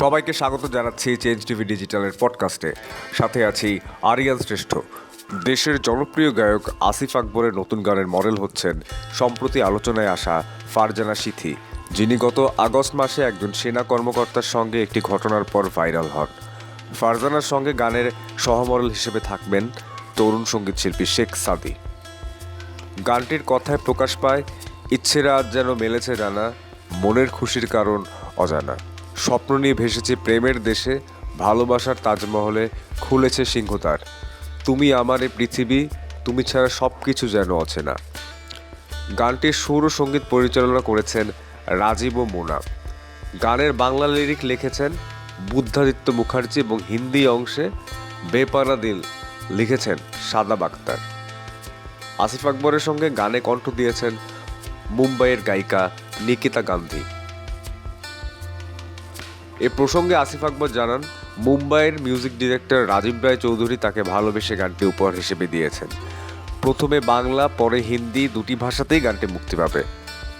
সবাইকে স্বাগত জানাচ্ছি চেঞ্জ টিভি ডিজিটালের পডকাস্টে সাথে আছি আরিয়ান শ্রেষ্ঠ। দেশের জনপ্রিয় গায়ক আসিফ আকবরের নতুন গানের মডেল হচ্ছেন সম্প্রতি আলোচনায় আসা ফারজানা সিথি, যিনি গত আগস্ট মাসে একজন সেনা কর্মকর্তার সঙ্গে একটি ঘটনার পর ভাইরাল হন। ফারজানার সঙ্গে গানের সহমডেল হিসেবে থাকবেন তরুণ সংগীত শিল্পী শেখ সাদি। গানটির কথায় প্রকাশ পায় ইচ্ছেরা আজ যেন মেলেছে জানা মনের খুশির কারণ অজানা। স্বপ্ন নিয়ে ভেসেছে প্রেমের দেশে, ভালোবাসার তাজমহলে খুলেছে সিংহতার। তুমি আমার এ পৃথিবী, তুমি ছাড়া সব কিছু যেন অচেনা। গানটির সুর ও সংগীত পরিচালনা করেছেন রাজীব ও মোনা। গানের বাংলা লিরিক লিখেছেন বুদ্ধাদিত্য মুখার্জি এবং হিন্দি অংশে বেপারা দিল লিখেছেন সাদাব আক্তার আসিফ আকবরের সঙ্গে গানে কণ্ঠ দিয়েছেন মুম্বাইয়ের গায়িকা নিকিতা গান্ধী। এ প্রসঙ্গে আসিফ আকবর জানান, মুম্বাইয়ের মিউজিক ডিরেক্টর রাজীব রায় চৌধুরী তাকে ভালোবেসে গানটি উপহার হিসেবে দিয়েছেন। প্রথমে বাংলা, পরে হিন্দি দুটি ভাষাতেই গানটি মুক্তি পাবে।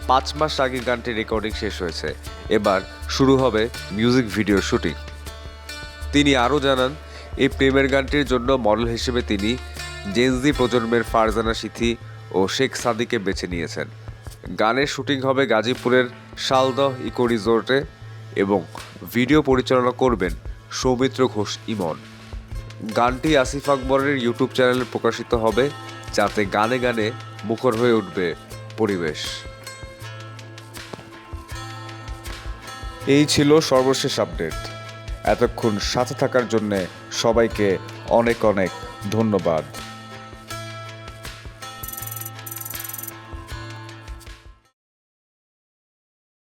পাঁচ মাস আগে গানটির রেকর্ডিং শেষ হয়েছে। এবার শুরু হবে মিউজিক ভিডিও শুটিং তিনি আরও জানান, এই প্রেমের গানটির জন্য মডেল হিসেবে তিনি জেনজি প্রজন্মের ফারজানা সিথি ও শেখ সাদিকে বেছে নিয়েছেন। গানের শুটিং হবে গাজীপুরের শালদহ ইকো রিসোর্টে। এবং ভিডিও পরিচালনা করবেন সৌমিত্র ঘোষ ইমন। গানটি আসিফ আকবরের ইউটিউব চ্যানেলে প্রকাশিত হবে, যাতে গানে গানে মুখর হয়ে উঠবে পরিবেশ। এই ছিল সর্বশেষ আপডেট। এতক্ষণ সাথে থাকার জন্যে সবাইকে অনেক অনেক ধন্যবাদ।